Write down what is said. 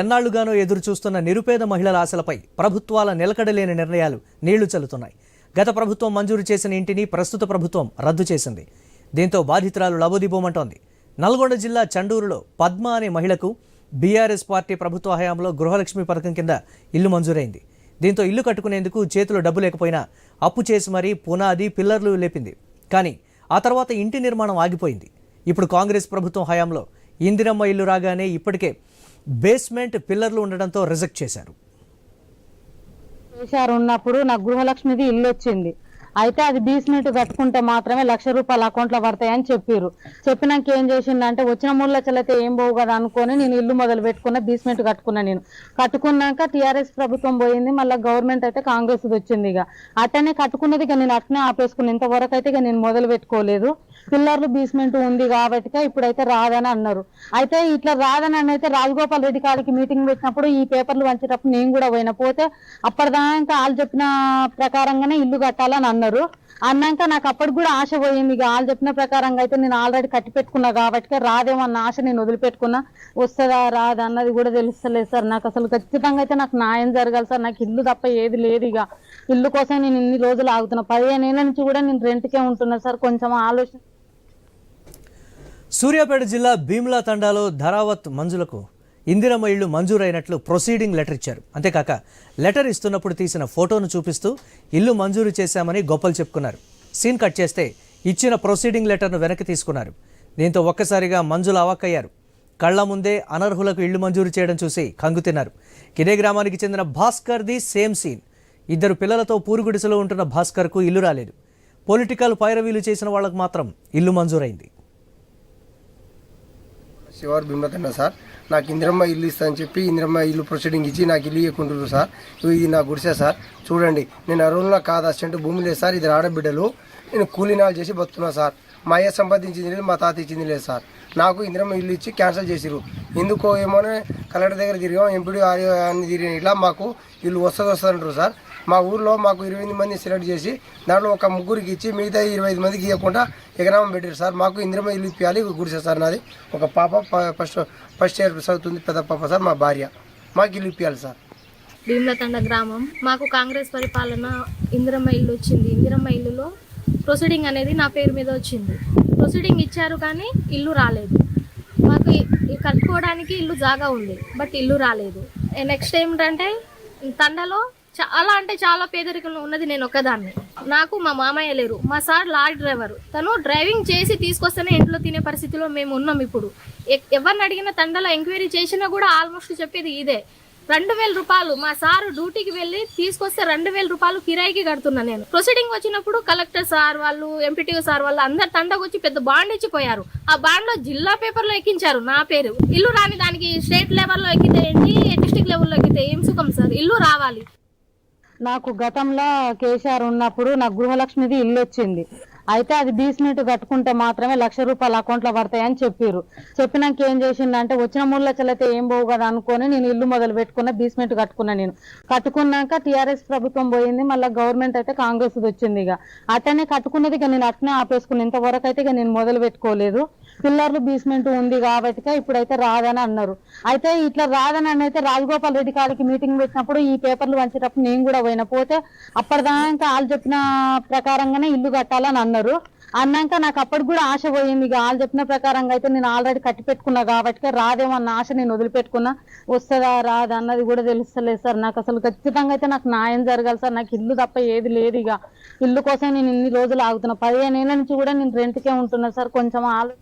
ఎన్నాళ్ళుగానో ఎదురు చూస్తున్న నిరుపేద మహిళల ఆశలపై ప్రభుత్వాల నిలకడలేని నిర్ణయాలు నీళ్ళు చల్లుతున్నాయి. గత ప్రభుత్వం మంజూరు చేసిన ఇంటిని ప్రస్తుత ప్రభుత్వం రద్దు చేసింది. దీంతో బాధితురాలు లబోదిబోమంటోంది నల్గొండ జిల్లా చండూరులో పద్మ అనే మహిళకు బీఆర్ఎస్ పార్టీ ప్రభుత్వ హయాంలో గృహలక్ష్మి పథకం కింద ఇల్లు మంజూరైంది. దీంతో ఇల్లు కట్టుకునేందుకు చేతిలో డబ్బు లేకపోయినా అప్పు చేసి మరీ పునాది పిల్లర్లు లేపింది. కానీ ఆ తర్వాత ఇంటి నిర్మాణం ఆగిపోయింది. ఇప్పుడు కాంగ్రెస్ ప్రభుత్వం హయాంలో ఇందిరమ్మ ఇల్లు రాగానే ఇప్పటికే బేస్మెంట్ పిల్లర్లు ఉండడంతో రిజెక్ట్ చేశారు. కేసీఆర్ ఉన్నప్పుడు నాకు గృహలక్ష్మిది ఇల్లు వచ్చింది అయితే అది బీస్మెంట్ కట్టుకుంటే మాత్రమే లక్ష రూపాయలు అకౌంట్లో పడతాయని చెప్పారు చెప్పినాక ఏం చేసిందంటే వచ్చిన మూడు లక్షలు అయితే ఏం పోవు కదా అనుకొని నేను ఇల్లు మొదలు పెట్టుకున్న బీస్మెంట్ కట్టుకున్నా నేను. కట్టుకున్నాక టీఆర్ఎస్ ప్రభుత్వం పోయింది మళ్ళీ గవర్నమెంట్ అయితే కాంగ్రెస్ వచ్చింది ఇక అట్టనే కట్టుకున్నది ఇక నేను అట్నే ఆపేసుకుని ఇంతవరకు అయితే ఇక నేను మొదలు పెట్టుకోలేదు. పిల్లర్లు బీస్మెంట్ ఉంది కాబట్టి ఇప్పుడైతే రాదని అన్నారు. అయితే ఇట్లా రాదని అని అయితే రాజగోపాల్ రెడ్డి కాడికి మీటింగ్ పెట్టినప్పుడు ఈ పేపర్లు వంచేటప్పుడు నేను కూడా పోయినా. పోతే అప్పటిదాకా వాళ్ళు చెప్పిన ప్రకారంగానే ఇల్లు కట్టాలని అన్నారు. అన్నాక నాకు అప్పటికి కూడా ఆశ పోయింది. ఇక వాళ్ళు చెప్పిన ప్రకారంగా అయితే నేను ఆల్రెడీ కట్టి పెట్టుకున్నా కాబట్టి రాదేమో అన్న ఆశ నేను వదిలిపెట్టుకున్నా. వస్తుందా రాదా అన్నది కూడా తెలుస్తలేదు సార్. నాకు అసలు ఖచ్చితంగా అయితే నాకు న్యాయం జరగాలి సార్. నాకు ఇల్లు తప్ప ఏది లేదు ఇక. ఇల్లు కోసం నేను ఇన్ని రోజులు ఆగుతున్నా. పదిహేను ఏళ్ళ నుంచి కూడా నేను రెంట్కే ఉంటున్నా సార్. కొంచెం ఆలోచన సూర్యాపేట జిల్లా భీమ్లా తండాలో ధరావత్ మంజులకు ఇందిరమ్మ ఇళ్ళు మంజూరైనట్లు ప్రొసీడింగ్ లెటర్ ఇచ్చారు. అంతేకాక లెటర్ ఇస్తున్నప్పుడు తీసిన ఫోటోను చూపిస్తూ ఇల్లు మంజూరు చేశామని గొప్పలు చెప్పుకున్నారు. సీన్ కట్ చేస్తే ఇచ్చిన ప్రొసీడింగ్ లెటర్ను వెనక్కి తీసుకున్నారు. దీంతో ఒక్కసారిగా మంజులు అవాక్కయ్యారు. కళ్ళ ముందే అనర్హులకు ఇళ్ళు మంజూరు చేయడం చూసి కంగుతిన్నారు కిదే గ్రామానికి చెందిన భాస్కర్ ది సేమ్ సీన్. ఇద్దరు పిల్లలతో పూరుగుడిసెలో ఉంటున్న భాస్కర్కు ఇల్లు రాలేదు. పొలిటికల్ పైరవీలు చేసిన వాళ్ళకు మాత్రం ఇల్లు మంజూరైంది. శివారు భీమరతన్న సార్. నాకు ఇందిరమ్మ ఇల్లు ఇస్తా అని చెప్పి ఇందిరమ్మ ఇల్లు ప్రొసీడింగ్ ఇచ్చి నాకు ఇల్లు ఇవ్వకుంటున్నారు సార్. ఇది నా గుడిసే సార్. చూడండి నేను అరువులో కాదు అసెంట్ భూమి లేదు సార్ ఇది ఆడబిడ్డలు. నేను కూలీనాలు చేసి బతుకున్నా సార్. మా అయ్య సంపాదించింది లేదు మా తాత ఇచ్చింది లేదు సార్. నాకు ఇందిరమ్మ ఇల్లు ఇచ్చి క్యాన్సిల్ చేసిరు ఎందుకో ఏమోనే కలెక్టర్ దగ్గర తిరిగాం ఎంపీడీ అన్ని తిరిగిన ఇలా మాకు ఇల్లు వస్తుంది వస్తుంది అంటారు సార్. మా ఊర్లో మాకు ఇరవై ఎనిమిది మంది సెలెక్ట్ చేసి దాంట్లో ఒక ముగ్గురికి ఇచ్చి మిగతా ఇరవై ఐదు మందికి ఇవ్వకుండా ఎకరామం పెట్టారు. సార్ మాకు ఇందిరమ్మ ఇల్లు ఇప్పించాలి గుడిసే సార్ నాది. ఒక పాప ఫస్ట్ ఫస్ట్ ఇయర్ చదువుతుంది పెద్ద పాప సార్ మా భార్య. మాకు ఇల్లు ఇప్పించాలి సార్. భీమ్లతండ గ్రామం. మాకు కాంగ్రెస్ పరిపాలన ఇందిరమ్మ ఇల్లు వచ్చింది. ఇందిరమ్మ ఇల్లులో ప్రొసీడింగ్ అనేది నా పేరు మీద వచ్చింది. ప్రొసీడింగ్ ఇచ్చారు కానీ ఇల్లు రాలేదు. మాకు కట్టుకోవడానికి ఇల్లు జాగా ఉంది బట్ ఇల్లు రాలేదు. నెక్స్ట్ ఏంటంటే తండలో చాలా అంటే చాలా పేదరికంలో ఉన్నది నేను ఒక్కదాన్ని. నాకు మా మామయ్య లేరు. మా సార్ లారీ డ్రైవర్. తను డ్రైవింగ్ చేసి తీసుకొస్తేనే ఇంట్లో తినే పరిస్థితిలో మేము ఉన్నాం ఇప్పుడు. ఎవరిని అడిగిన తండలో ఎంక్వైరీ చేసినా కూడా ఆల్మోస్ట్ చెప్పేది ఇదే. రెండు వేల రూపాయలు మా సారు డ్యూటీకి వెళ్ళి తీసుకొస్తే రెండు వేల రూపాయలు కిరాయికి కడుతున్నా నేను. ప్రొసీడింగ్ వచ్చినప్పుడు కలెక్టర్ సార్ వాళ్ళు ఎంపీటీఓ సార్ వాళ్ళు అందరు తండకు వచ్చి పెద్ద బాండ్ ఇచ్చిపోయారు. ఆ బాండ్లో జిల్లా పేపర్లో ఎక్కించారు నా పేరు. ఇల్లు రాని దానికి స్టేట్ లెవెల్లో ఎక్కితే ఏంటి డిస్టిక్ లెవెల్లో ఎక్కితే ఏం సుఖం సార్? ఇల్లు రావాలి. నాకు గతంలో కేసీఆర్ ఉన్నప్పుడు నాకు గృహలక్ష్మిది ఇల్లు వచ్చింది అయితే అది బీస్మెంట్ కట్టుకుంటే మాత్రమే లక్ష రూపాయలు అకౌంట్లో పడతాయని చెప్పారు చెప్పినాక ఏం చేసిందంటే వచ్చిన మూడు లక్షలు అయితే ఏం పోవు కదా అనుకొని నేను ఇల్లు మొదలు పెట్టుకున్న బీస్మెంట్ కట్టుకున్నా నేను. కట్టుకున్నాక టీఆర్ఎస్ ప్రభుత్వం పోయింది మళ్ళీ గవర్నమెంట్ అయితే కాంగ్రెస్ వచ్చింది ఇక. అట్టనే కట్టుకున్నది ఇక నేను అట్నే ఆపేసుకుని ఇంతవరకు అయితే ఇక నేను మొదలు పెట్టుకోలేదు. పిల్లర్లు బీస్మెంట్ ఉంది కాబట్టి ఇప్పుడైతే రాదని అన్నారు. అయితే ఇట్లా రాదని అని అయితే రాజగోపాల్ రెడ్డి గారికి మీటింగ్ పెట్టినప్పుడు ఈ పేపర్లు వంచేటప్పుడు నేను కూడా పోయిన. పోతే అప్పటిదాకా వాళ్ళు చెప్పిన ప్రకారంగానే ఇల్లు కట్టాలని అన్నారు. అన్నాక నాకు అప్పటికి కూడా ఆశ పోయింది. ఇక వాళ్ళు చెప్పిన ప్రకారంగా అయితే నేను ఆల్రెడీ కట్టి పెట్టుకున్నా కాబట్టి రాదేమో అన్న ఆశ నేను వదిలిపెట్టుకున్నా. వస్తుందా రాదా అన్నది కూడా తెలుస్తలేదు సార్. నాకు అసలు ఖచ్చితంగా అయితే నాకు న్యాయం జరగాలి సార్. నాకు ఇల్లు తప్ప ఏది లేదు ఇక. ఇల్లు కోసం నేను ఇన్ని రోజులు ఆగుతున్నా. పదిహేను ఏళ్ళ నుంచి కూడా నేను రెంట్కే ఉంటున్నా సార్. కొంచెం ఆలో